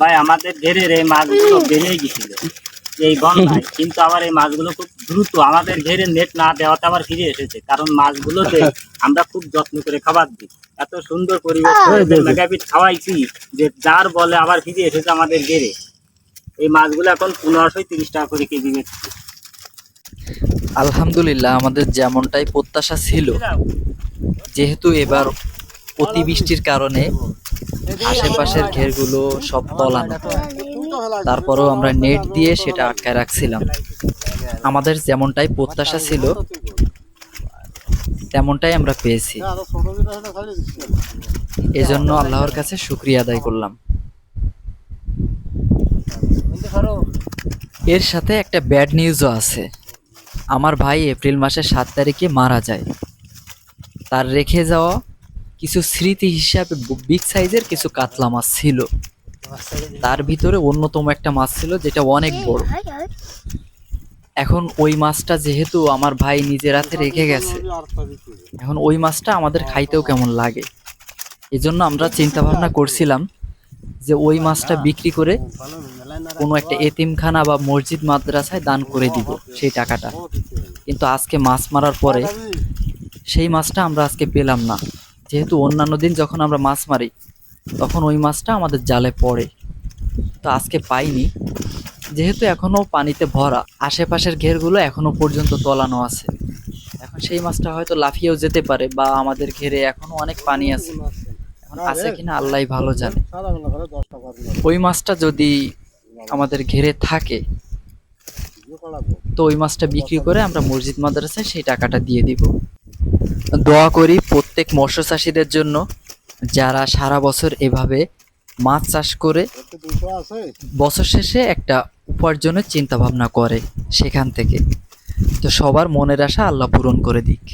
ভাই আমাদের ঘেরের এই মাছগুলো বেড়ে গেছিল। এই বন্যায় কিন্তু আবার এই মাছগুলো খুব দ্রুত আমাদের ঘেরে নেট না দেওয়াতে আবার ফিরে এসেছে। কারণ মাছগুলোতে আমরা খুব যত্ন করে খাবার দিই। এত সুন্দর পরিবেশ মেগাপিট খাওয়াইছি যে যার বলে আবার ফিরে এসেছে আমাদের ঘেরে এই মাছগুলো এখন পনেরোশো তিরিশ টাকা করে কেজি বেচছে। আলহামদুলিল্লাহ আমাদের যেমনটাই প্রত্যাশা ছিল যেহেতু এবার অতিবৃষ্টির কারণে আশেপাশের ঘেরগুলো সব তলানো। তারপরেও আমরা নেট দিয়ে সেটা আটকায় রাখছিলাম। আমাদের যেমনটাই প্রত্যাশা ছিল, তেমনটাই আমরা পেয়েছি। এজন্য আল্লাহর কাছে শুক্রিয়া আদায় করলাম। এর সাথে একটা ব্যাড নিউজও আছে। আমার ভাই এপ্রিল মাসের সাত তারিখে মারা যায়। তার রেখে যাওয়া কিছু স্মৃতি হিসাবে বিগ সাইজের কিছু কাতলা মাছ ছিল। তার ভিতরে অন্যতম একটা মাছ ছিল যেটা অনেক বড়। এখন ওই মাছটা যেহেতু আমার ভাই নিজের হাতে রেখে গেছে এখন ওই মাছটা আমাদের খাইতেও কেমন লাগে। এজন্য আমরা চিন্তা ভাবনা করছিলাম যে ওই মাছটা বিক্রি করে কোনো একটা এতিমখানা বা মসজিদ মাদ্রাসায় দান করে দিব সেই টাকাটা। কিন্তু আজকে মাছ মারার পরে সেই মাছটা আমরা আজকে পেলাম না। যেহেতু অন্যান্য দিন যখন আমরা মাছ মারি তখন ওই মাছটা আমাদের জালে পড়ে। তো আজকে পাইনি। যেহেতু এখনও পানিতে ভরা আশেপাশের ঘেরগুলো এখনও পর্যন্ত তলানো আছে। এখন সেই মাছটা হয়তো লাফিয়েও যেতে পারে বা আমাদের ঘেরে এখনও অনেক পানি আছে। এখন আছে কিনা আল্লাহ ভালো জানে। ওই মাছটা যদি আমাদের ঘেরে থাকে তো ওই মাছটা বিক্রি করে আমরা মসজিদ মাদ্রাসায় সেই টাকাটা দিয়ে দিব। দোয়া করি প্রত্যেক মৎস্য চাষিদের জন্য, যারা সারা বছর এভাবে মাছ চাষ করে বছর শেষে একটা উপার্জনের চিন্তা ভাবনা করে সেখান থেকে। তো সবার মনের আশা আল্লাহ পূরণ করে দিক।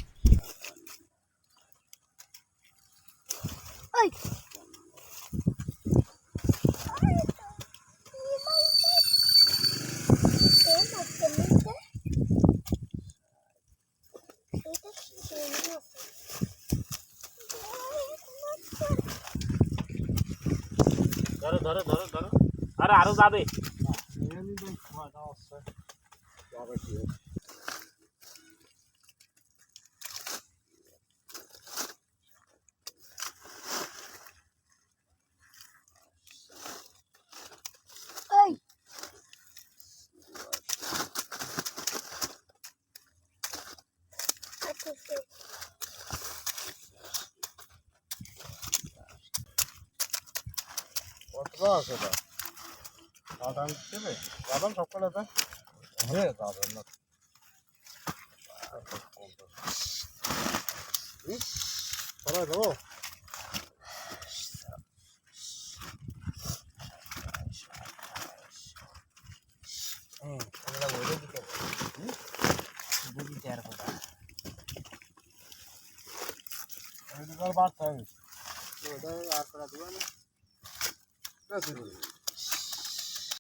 ধরো ধরো ধরো ধরো আরে আরো যাবে বাড়তে হবে Gracias, Rodrigo.